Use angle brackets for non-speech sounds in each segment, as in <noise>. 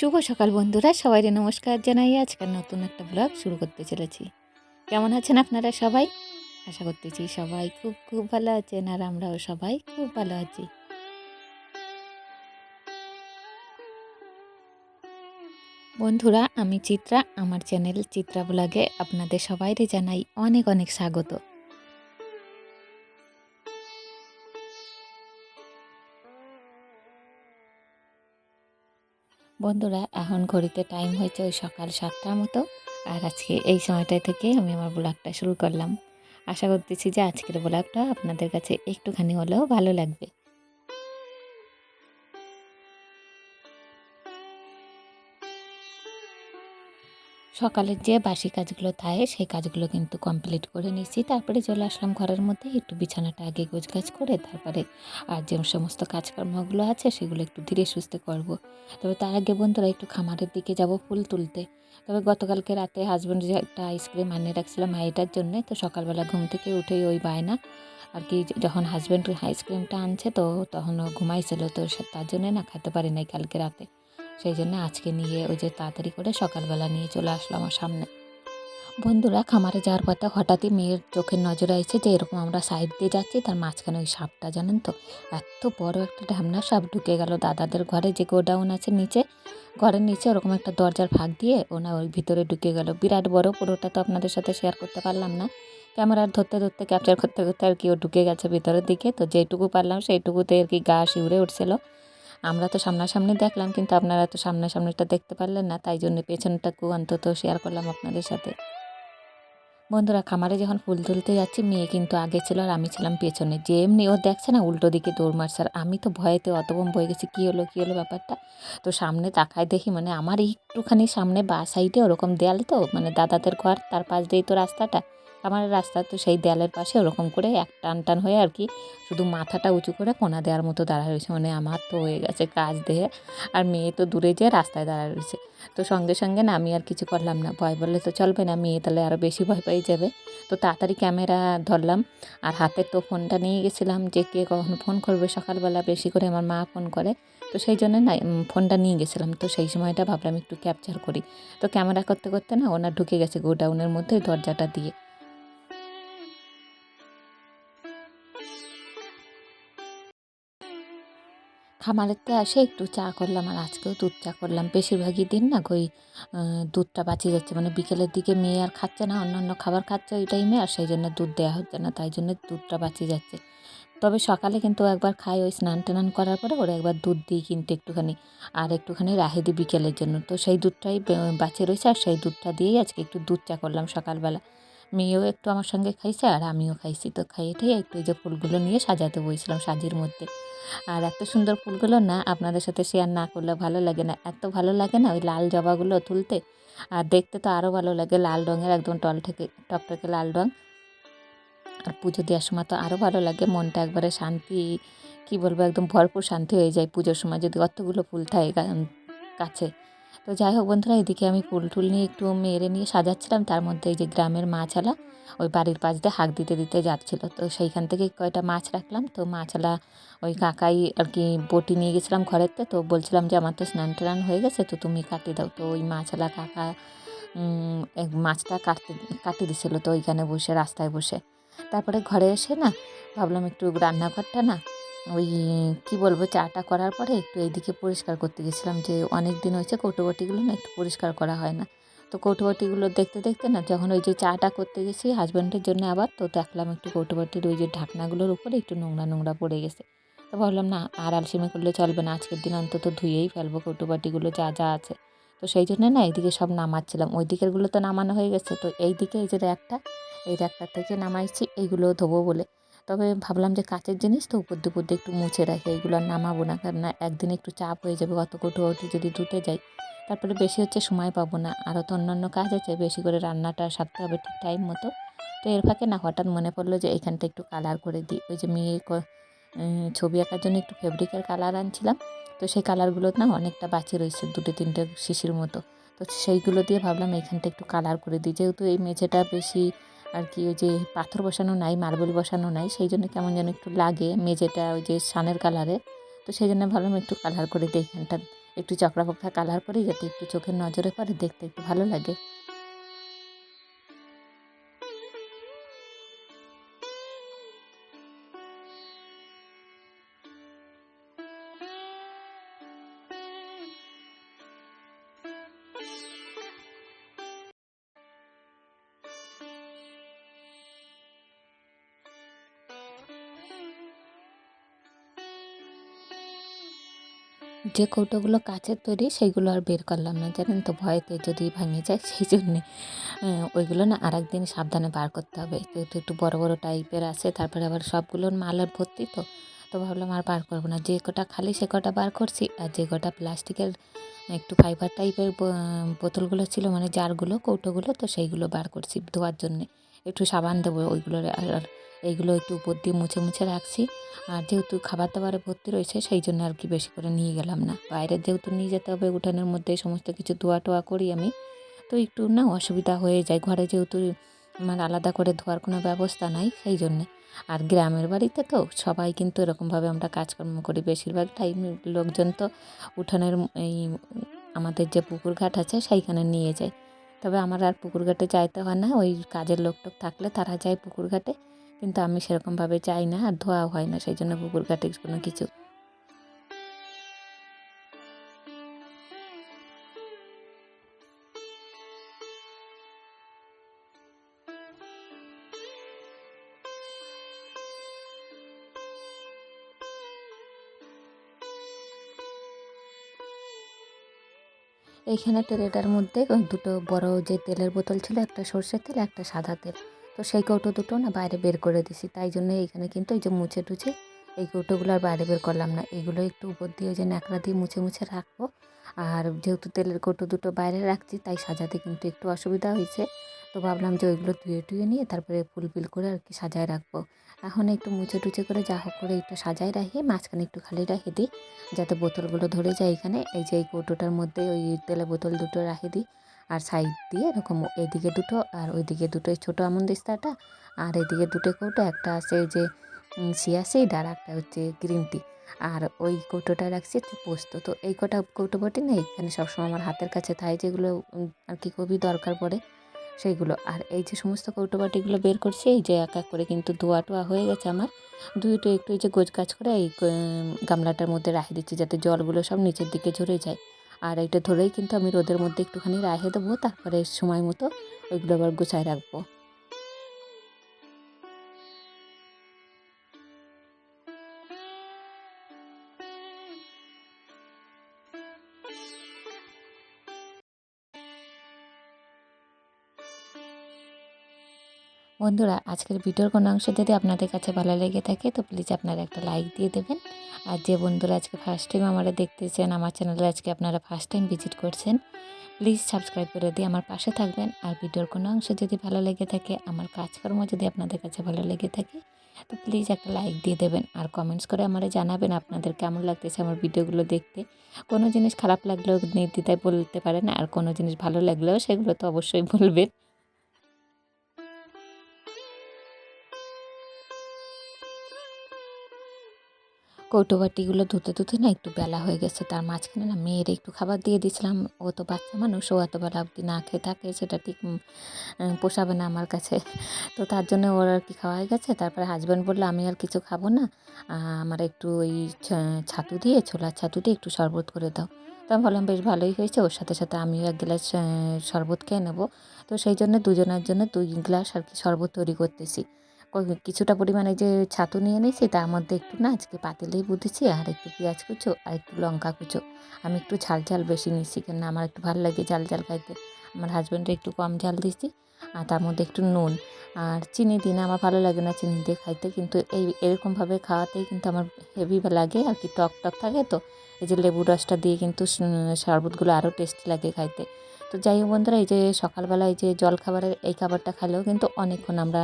শুভ সকাল বন্ধুরা সবাই নমস্কার জানাই। আজকের নতুন একটা ব্লগ শুরু করতে চলেছি। কেমন আছেন আপনারা সবাই? আশা করতেছি সবাই খুব খুব ভালো আছেন আর আমরাও সবাই খুব ভালো আছি। বন্ধুরা, আমি চিত্রা, আমার চ্যানেল চিত্রা ব্লগে আপনাদের সবাইকে জানাই অনেক অনেক স্বাগত। বন্ধুরা, এখন ঘড়িতে টাইম হয়েছে ওই সকাল সাতটার মতো। আর আজকে এই সময়টা থেকে আমি আমার ব্লগটা শুরু করলাম। আশা করতেছি যে আজকের ব্লগটা আপনাদের কাছে একটুখানি হলেও ভালো লাগবে। সকালের যে বাসি কাজগুলো থাকে সেই কাজগুলো কিন্তু কমপ্লিট করে নিয়েছি তারপরে চলে আসলাম ঘরের মধ্যে, একটু বিছানাটা আগে গোছগাছ করে তারপরে আর যে সমস্ত কাজকর্মগুলো আছে, সেগুলো একটু ধীরে সুস্থে করব। তবে তার আগে বন্ধুরা, একটু খামারের দিকে যাব ফুল তুলতে। তবে গতকালকে রাতে হাজব্যান্ড যে একটা আইসক্রিম আনিয়ে রাখছিলাম এটার জন্যে, তো সকালবেলা ঘুম থেকে উঠেই ওই বায়না। আর কি যখন হাজব্যান্ড আইসক্রিমটা আনছে, তো তখন ঘুমাইছিল, তো তার জন্যে না খেতে পারি নাই কালকে রাতে। সেই জন্য আজকে নিয়ে ওই যে তাড়াতাড়ি করে সকালবেলা নিয়ে চলে আসলো আমার সামনে। বন্ধুরা, খামারে যাওয়ার পথে হঠাৎই মেয়ের চোখের নজরে আসছে যে এরকম আমরা সাইড দিয়ে যাচ্ছি, তার মাঝখানে ওই সাপটা, জানেন তো? এত বড় একটা ঢামনা সাপ ঢুকে গেল দাদাদের ঘরে, যে গোডাউন আছে নিচে। ঘরের নিচে ওরকম একটা দরজার ফাঁক দিয়ে ওনা ওই ভিতরে ঢুকে গেল। বিরাট বড়, পুরোটা তো আপনাদের সাথে শেয়ার করতে পারলাম না। ক্যামেরার ধরতে ধরতে ক্যাপচার করতে করতে আর কি ও ঢুকে গেছে ভিতরের দিকে। তো যেটুকু পারলাম সেইটুকুতে আর কি গা শিউরে উঠছিল। আমরা তো সামনাসামনি দেখলাম, কিন্তু আপনারা তো সামনাসামনিটা দেখতে পারলেন না, তাই জন্য পেছনটাকেও অন্তত শেয়ার করলাম আপনাদের সাথে। বন্ধুরা, খামারে যখন ফুল তুলতে যাচ্ছি, মেয়ে কিন্তু আগে ছিল আর আমি ছিলাম পেছনে। যে এমনি ও দেখছে না, উল্টো দিকে দৌড় মারছে, আর আমি তো ভয়েতে অতবম বয়ে গেছি, কী হলো কী হলো ব্যাপারটা? তো সামনে তাকায় দেখি মানে আমার একটুখানি সামনে বা সাইডে ওরকম দেয়াল তো মানে দাদাদের ঘর, তার পাশ দিয়েই তো রাস্তাটা। আমার রাস্তা তো সেই দেয়ালের পাশে ওরকম করে এক টান টান হয়ে আর কি শুধু মাথাটা উঁচু করে কোনা দেওয়ার মতো দাঁড়ায় রয়েছে। মানে আমার তো হয়ে গেছে কাজ দেহে। আর মেয়ে তো দূরে যেয়ে রাস্তায় দাঁড়ায় রয়েছে। তো সঙ্গে সঙ্গে না আমি আর কিছু করলাম না। ভয় বললে তো চলবে না, মেয়ে তাহলে আরও বেশি ভয় পেয়ে যাবে। তো তাড়াতাড়ি ক্যামেরা ধরলাম আর হাতের তো ফোনটা নিয়ে গেছিলাম যে কে কখন ফোন করবে সকালবেলা বেশি করে আমার মা ফোন করে। তো সেই জন্য না ফোনটা নিয়ে গেছিলাম। তো সেই সময়টা ভাবলাম একটু ক্যাপচার করি। তো ক্যামেরা করতে করতে না ওনার ঢুকে গেছে গোডাউনের মধ্যে দরজাটা দিয়ে। খামারেতে আসে, একটু চা করলাম আর আজকেও দুধ চা করলাম। বেশিরভাগই দিন না ওই দুধটা বাঁচিয়ে যাচ্ছে। মানে বিকেলের দিকে মেয়ে আর খাচ্ছে না, অন্যান্য খাবার খাচ্ছে ওই টাইমে আর সেই জন্য দুধ দেওয়া হচ্ছে না, তাই জন্য দুধটা বাঁচিয়ে যাচ্ছে। তবে সকালে কিন্তু একবার খাই ওই স্নান টান করার পরে ওরা একবার দুধ দিই কিন্তু একটুখানি। আর একটুখানি রাহে দিই বিকেলের জন্য। তো সেই দুধটাই বাঁচিয়ে রয়েছে আর সেই দুধটা দিয়েই আজকে একটু দুধ চা করলাম সকালবেলা। মেয়েও একটু আমার সঙ্গে খাইছে আর আমিও খাইছি। তো খাইয়ে ঠেয়ে একটু এই যে ফুলগুলো নিয়ে সাজাতে বইছিলাম সাজির মধ্যে। আর এত সুন্দর ফুলগুলো না আপনাদের সাথে শেয়ার না করলে ভালো লাগে না। এত ভালো লাগে না ওই লাল জবাগুলো তুলতে? আর দেখতে তো আরও ভালো লাগে লাল রঙের একদম টল থেকে টকটকে লাল রঙ আর পুজো দেওয়ার সময় তো আরও ভালো লাগে, মনটা একবারে শান্তি, কি বলব একদম ভরপুর শান্তি হয়ে যায় পুজোর সময় যদি অতগুলো ফুল থাকে কাছে। তো যাই হোক বন্ধুরা, এদিকে আমি ফুল টুল নিয়ে একটু মেরে নিয়ে সাজাচ্ছিলাম। তার মধ্যে এই যে গ্রামের মাছালা, ওই বাড়ির পাশ দিয়ে হাঁক দিতে দিতে যাচ্ছিল। তো সেইখান থেকে কয়টা মাছ রাখলাম। তো মাছালা ওই কাকাই আর কি বটি নিয়ে গেছিলাম ঘরেতে তো। বলছিলাম যে, আমার তো স্নান টান হয়ে গেছে, তো তুমি কাটিয়ে দাও। তো ওই মাছালা কাকা মাছটা কাটতে, কাটি দিছিল তো ওইখানে বসে, রাস্তায় বসে। তারপরে ঘরে এসে না ভাবলাম একটু রান্নাঘরটা না ওই কি বলব, চাটা করার পরে একটু এইদিকে পরিষ্কার করতে গেছিলাম যে অনেক দিন হয়েছে কৌটোবাটিগুলো না একটু পরিষ্কার করা হয় না। তো কৌটোবাটিগুলো দেখতে দেখতে না যখন ওই যে চাটা করতে গেছি হাজব্যান্ডের জন্য আবার, তো দেখলাম একটু কৌটোবাটির ওই যে ঢাকনাগুলোর উপরে একটু নোংরা নোংরা পড়ে গেছে। তো ভাবলাম না, আর আলসেমি করলে চলবে না, আজকের দিন অন্তত ধুয়েই ফেলব কৌটোবাটিগুলো যা যা আছে। তো সেই জন্য না এইদিকে সব নামাচ্ছিলাম, ওই দিকেরগুলো তো নামানো হয়ে গেছে। তো এই দিকে এই যে একটা এই একটা থেকে নামাইছি এইগুলো ধোবো বলে। তবে ভাবলাম যে কাচের জিনিস তো উপর দুপুর দিয়ে একটু মুছে রাখি, এইগুলো নামাবো না। কারণ একদিন একটু চাপ হয়ে যাবে অত কোটোটি যদি ধুতে যাই, তারপরে বেশি হচ্ছে সময় পাবো না। আরও তো অন্যান্য কাজ আছে, বেশি করে রান্নাটা সারতে হবে ঠিক টাইম মতো। তো এর ফাঁকে না হঠাৎ মনে পড়ল যে এখানটা একটু কালার করে দিই। ওই যে মেয়ে ছবি আঁকার জন্য একটু ফেব্রিকের কালার আনছিলাম। তো সেই কালারগুলো না অনেকটা বাঁচিয়ে রয়েছে, দুটো তিনটে শিশির মতো। তো সেইগুলো দিয়ে ভাবলাম এখানটা একটু কালার করে দিই। যেহেতু এই মেঝেটা বেশি আর কি, ওই যে পাথর বসানো নাই, মার্বেল বসানো নাই, সেই জন্য কেমন যেন একটু লাগে মেঝেটা ওই যে সানের কালারে। তো সেই জন্য ভাবলাম একটু কালার করে এখানটা একটু চকরা ফকরা কালার করি, যাতে একটু চোখের নজরে পড়ে দেখতে একটু ভালো লাগে। যে কৌটোগুলো কাচের তৈরি সেইগুলো আর বের করলাম না, জানেন তো? ভয়েতে যদি ভাঙে যায়, <laughs> সেই জন্যে। ওইগুলো না আর একদিন সাবধানে বার করতে হবে। যেহেতু একটু বড় বড় টাইপের আছে, তারপরে আবার সবগুলোর মালের ভর্তি তো তো ভাবলাম আর বার করব না। যে কটা খালি সে কটা বার করছি, আর যে কটা প্লাস্টিকের একটু ফাইবার টাইপের বোতলগুলো ছিল মানে জারগুলো, কৌটোগুলো, তো সেইগুলো বার করছি ধোয়ার জন্যে। একটু সাবান দেবো ওইগুলোর আর এইগুলো একটু উপর দিয়ে মুছে মুছে রাখছি। আর যেহেতু খাবার দাবারে ভর্তি রয়েছে, সেই জন্য আর কি বেশি করে নিয়ে গেলাম না। বাইরে যেহেতু নিয়ে যেতে হবে, উঠানের মধ্যে সমস্ত কিছু ধোয়া টোয়া করি আমি। তো একটু না অসুবিধা হয়ে যায়, ঘরে যেহেতু আমার আলাদা করে ধোয়ার কোনো ব্যবস্থা নাই, সেই জন্যে। আর গ্রামের বাড়িতে তো সবাই কিন্তু এরকমভাবে আমরা কাজকর্ম করি, বেশিরভাগ টাইম লোকজন তো উঠানের, এই আমাদের যে পুকুর ঘাট আছে, সেইখানে নিয়ে যায়। তবে আমার আর পুকুর ঘাটে যাইতে হয় না। ওই কাজের লোকটোক থাকলে তারা যায় পুকুর ঘাটে। কিন্তু আমি সেরকমভাবে যাই না আর ধোয়াও হয় না সেই জন্য পুকুর ঘাটে কোনো কিছু এইখানে ট্রেটার মধ্যে দুটো বড় যে তেলের বোতল ছিল, একটা সর্ষের তেল, একটা সাদা তেল। তো সেই কৌটো দুটো না বাইরে বের করে দিছি। তাই জন্য এইখানে কিন্তু এই যে মুছে টুছে এই কৌটোগুলো আর বাইরে বের করলাম না। এগুলো একটু উপর দিয়ে যে ন্যাকড়া দিয়ে মুছে মুছে রাখব। আর যেহেতু তেলের কৌটো দুটো বাইরে রাখছি, তাই সাজাতে কিন্তু একটু অসুবিধা হয়েছে। তো ভাবলাম যে ওইগুলো ধুয়ে টুয়ে নিয়ে তারপরে ফুল ফিল করে আর কি সাজায় রাখব। এখন একটু মুছে টুছে করে যা হোক করে একটু সাজায় রাখি, মাঝখানে একটু খালি রাখি দিই, যাতে বোতলগুলো ধরে যায় এখানে। এই যে এই কৌটোটার মধ্যে ওই তেলের বোতল দুটো রাখি দিই, আর সাইড দিয়ে এরকম এদিকে দুটো আর ওইদিকে দুটো ছোটো আমন দিস্তাটা আর এদিকে দুটো কৌটো, একটা আছে ওই যে সিয়া সিড আর একটা হচ্ছে গ্রিন টি আর ওই কৌটোটা রাখছি পোস্ত। তো এই কটা কৌটো বটি না, এখানে সবসময় আমার হাতের কাছে থাকে যেগুলো আর কি খুবই দরকার পড়ে সেইগুলো। আর এই যে সমস্ত কৌটোবাটিগুলো বের করছি, এই যে এক এক করে কিন্তু ধোয়া টোয়া হয়ে গেছে আমার। দুটো একটু এই যে গোছ কাজ করে এই গামলাটার মধ্যে রাখে দিচ্ছি যাতে জলগুলো সব নিচের দিকে ঝরে যায়। আর এটা ধরেই কিন্তু আমি রোদের মধ্যে একটুখানি রাখে দেবো, তারপরে সময় মতো ওইগুলো আবার গুছায় রাখব। বন্ধুরা, আজকের ভিডিওর কোনো অংশ যদি আপনাদের কাছে ভালো লেগে থাকে, তো প্লিজ আপনারা একটা লাইক দিয়ে দেবেন। আর যে বন্ধুরা আজকে ফার্স্ট টাইম আমরা দেখতেছেন, আমার চ্যানেলে আজকে আপনারা ফার্স্ট টাইম ভিজিট করছেন প্লিজ সাবস্ক্রাইব করে দিয়ে আমার পাশে থাকবেন। আর ভিডিওর কোনো অংশ যদি ভালো লেগে থাকে, আমার কাজকর্ম যদি আপনাদের কাছে ভালো লেগে থাকে, তো প্লিজ একটা লাইক দিয়ে দেবেন। আর কমেন্টস করে আমার জানাবেন আপনাদের কেমন লাগতেছে আমার ভিডিওগুলো দেখতে। কোনো জিনিস খারাপ লাগলেও নির্দ্বিধায় বলতে পারেন, আর কোনো জিনিস ভালো লাগলেও সেগুলো তো অবশ্যই বলবেন। কৌটোবাটিগুলো ধুতে ধুতে না একটু বেলা হয়ে গেছে। তার মাঝখানে না মেয়ের একটু খাবার দিয়ে দিয়েছিলাম। ও তো বাচ্চা মানুষ, ও এত বেলা অবধি না খেয়ে থাকে, সেটা ঠিক পোষাবে না আমার কাছে। <laughs> তো তার জন্য ওর আর কি খাওয়া হয়ে গেছে। তারপরে হাজব্যান্ড বলল, আমি আর কিছু খাব না। আমার একটু ওই ছাতু দিয়ে, ছোলার ছাতু দিয়ে একটু শরবত করে দাও। তো আমি বললাম, বেশ ভালোই হয়েছে। ওর সাথে সাথে আমিও এক গ্লাস শরবত খেয়ে নেব। তো সেই জন্য দুজনের জন্য দুই গ্লাস আর কি শরবত তৈরি করতেছি। কিছুটা পরিমাণে যে ছাতু নিয়ে নিয়েছি, তার মধ্যে একটু না আজকে পাতিলেই বুঝেছি আর একটু পেঁয়াজ কুচো, আর একটু লঙ্কা কুচো। আমি একটু ঝাল ঝাল বেশি নিচ্ছি কেন আমার একটু ভালো লাগে ঝাল ঝাল খাইতে। আমার হাজব্যান্ডে একটু কম ঝাল দিচ্ছি আর তার মধ্যে একটু নুন। আর চিনি দিন, আমার ভালো লাগে না চিনি দিয়ে খাইতে, কিন্তু এই এরকমভাবে খাওয়াতেই কিন্তু আমার হেভি লাগে, আর কি টক টক থাকে তো। এই যে লেবু রসটা দিয়ে কিন্তু শরবতগুলো আরও টেস্টি লাগে খাইতে। তো যাই হোক বন্ধুরা, এই যে সকালবেলা এই যে জল খাবারের এই খাবারটা খেলেও কিন্তু অনেকক্ষণ আমরা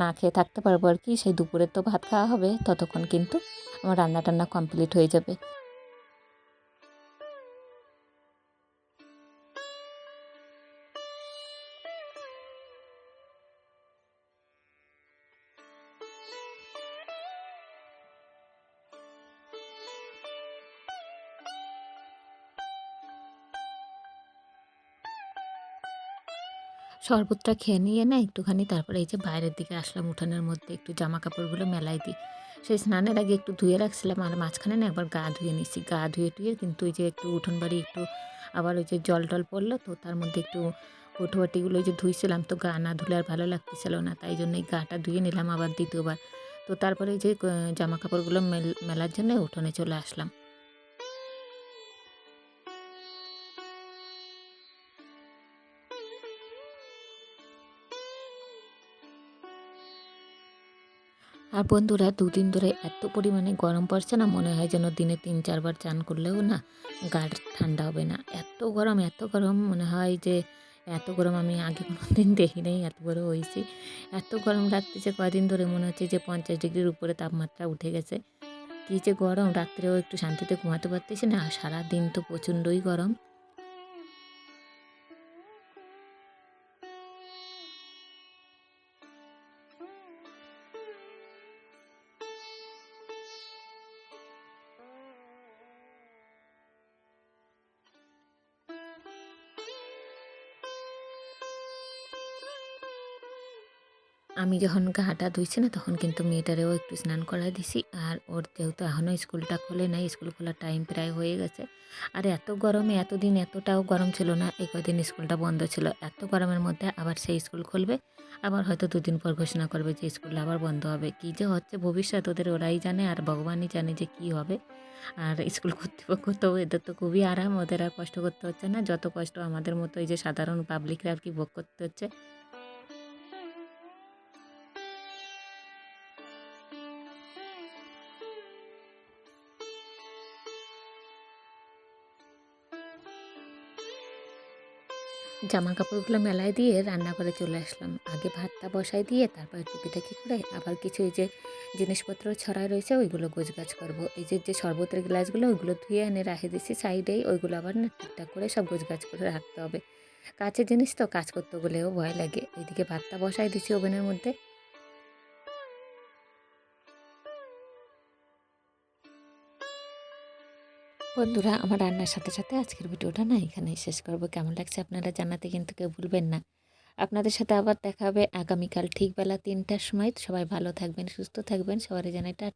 না খেয়ে থাকতে পারব আর কি। সেই দুপুরের তো ভাত খাওয়া হবে, ততক্ষণ কিন্তু আমার রান্না টান্না কমপ্লিট হয়ে যাবে। শরবতটা খেয়ে নিয়ে না একটুখানি তারপরে এই যে বাইরের দিকে আসলাম উঠানের মধ্যে একটু জামা কাপড়গুলো মেলাই দিই। সেই স্নানের আগে একটু ধুয়ে রাখছিলাম আর মাঝখানে না একবার গা ধুয়ে নিচ্ছি গা ধুয়ে টুয়ে কিন্তু ওই যে একটু উঠোন বাড়ি একটু আবার ওই যে জল টল পড়ল তো তার মধ্যে একটু কোটোবাটিগুলো ওই যে ধুইছিলাম তো গা না ধুলে আর ভালো লাগতেছিল না তাই জন্য এই গাটা ধুয়ে নিলাম আবার দ্বিতীয়বার। তো তারপরে যে জামা কাপড়গুলো মেল, মেলার জন্য উঠোনে চলে আসলাম। আর বন্ধুরা, দুদিন ধরে এত পরিমাণে গরম পড়ছে না, মনে হয় যেন দিনে তিন, চারবার চান করলেও না গার ঠান্ডা হবে না। এত গরম এত গরম, মনে হয় যে এত গরম আমি আগে কোনো দিন দেখি নাই, এত বড় হয়েছি। এত গরম লাগতেছে কদিন ধরে মনে হচ্ছে যে পঞ্চাশ ডিগ্রির উপরে তাপমাত্রা উঠে গেছে। কী যে গরম, রাত্রেও একটু শান্তিতে ঘুমাতে পারতেছি না আর সারাদিন তো প্রচণ্ডই গরম। আমি যখন গাটা ধুইছি না, তখন কিন্তু মেয়েটারেও একটু স্নান করাই দিছি। আর ওর যেহেতু এখনও স্কুলটা খোলে নাই, স্কুল খোলার টাইম প্রায় হয়ে গেছে। আর এত গরমে, এতদিন এতটাও গরম ছিল না, এই কদিন স্কুলটা বন্ধ ছিল। এত গরমের মধ্যে আবার সেই স্কুল খুলবে, আবার হয়তো দুদিন পর ঘোষণা করবে যে স্কুলটা আবার বন্ধ হবে। কী যে হচ্ছে ভবিষ্যৎ, ওদের ওরাই জানে আর ভগবানই জানে যে কী হবে। আর স্কুল কর্তৃপক্ষ তো, এদের তো খুবই আরাম, ওদের আর কষ্ট করতে হচ্ছে না। যত কষ্ট আমাদের মতো এই যে সাধারণ পাবলিকরা আর কি ভোগ করতে হচ্ছে জামা কাপড়গুলো মেলায় দিয়ে রান্না করে চলে আসলাম। আগে ভাতটা বসাই দিয়ে তারপর টুকিটাকি করে আবার কিছু এই যে জিনিসপত্র ছড়ায় রয়েছে, ওইগুলো গোছগাছ করব। এই যে যে শরবতের গ্লাসগুলো, ওইগুলো ধুয়ে এনে রাখে দিচ্ছি সাইডেই ওইগুলো আবার না ঠিকঠাক করে সব গোছগাছ করে রাখতে হবে। কাছের জিনিস তো কাজ করতে গেলেও ভয় লাগে। এইদিকে ভাতটা বসাই দিচ্ছি ওভেনের মধ্যে। বন্ধুরা, আমার রান্নার সাথে সাথে আজকের ভিডিওটা না এখানেই শেষ করব। কেমন লাগছে আপনারা জানাতে কিন্তু কেউ ভুলবেন না। আপনাদের সাথে আবার দেখা হবে আগামীকাল ঠিক বেলা তিনটার সময়। সবাই ভালো থাকবেন, সুস্থ থাকবেন। সবারই জানাই টাটা।